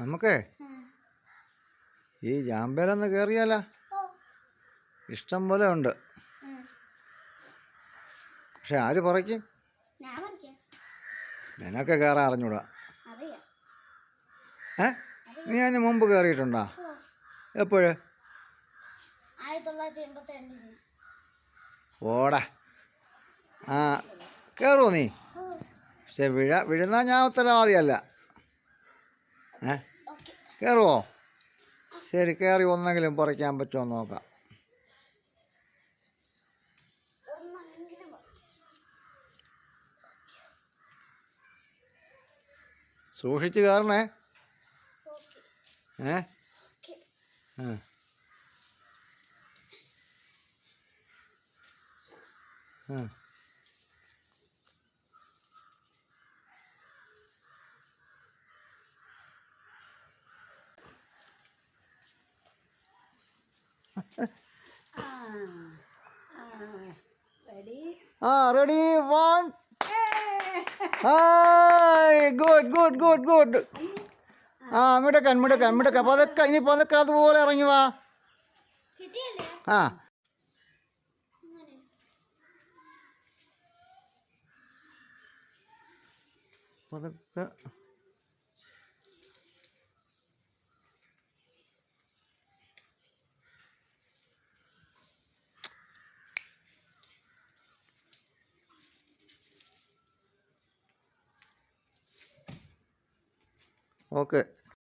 നമുക്കേ? ഈ ജാമ്പേലൊന്ന് കയറിയാലോ ഇഷ്ടം പോലെ ഉണ്ട്. പക്ഷെ ആര് പറയ്ക്കും നിനക്ക് കേറാൻ അറിഞ്ഞൂടാ. ഏ? നീ അതിന് മുമ്പ് കയറിയിട്ടുണ്ടോ എപ്പോഴ്? ഓടാ. ആ കയറുമോ നീ. പക്ഷെ വിഴ വിഴുന്ന ഞാൻ ഉത്തരവാദിയല്ല. ഏ? കയറുമോ ശരി കയറി ഒന്നെങ്കിലും പറിക്കാൻ പറ്റുമോ നോക്കാം. സൂക്ഷിച്ച് കയറണേ. ഏ? ആ. ആ. ആ ready one hi good good good good ആ മിടക്കൻ മിടക്കൻ മിടക്കൻ. പതുക്കെ ഇനി പതുക്കെ അതുപോലെ ഇറങ്ങി വാ. ആ. പതുക്കെ. ഓക്കെ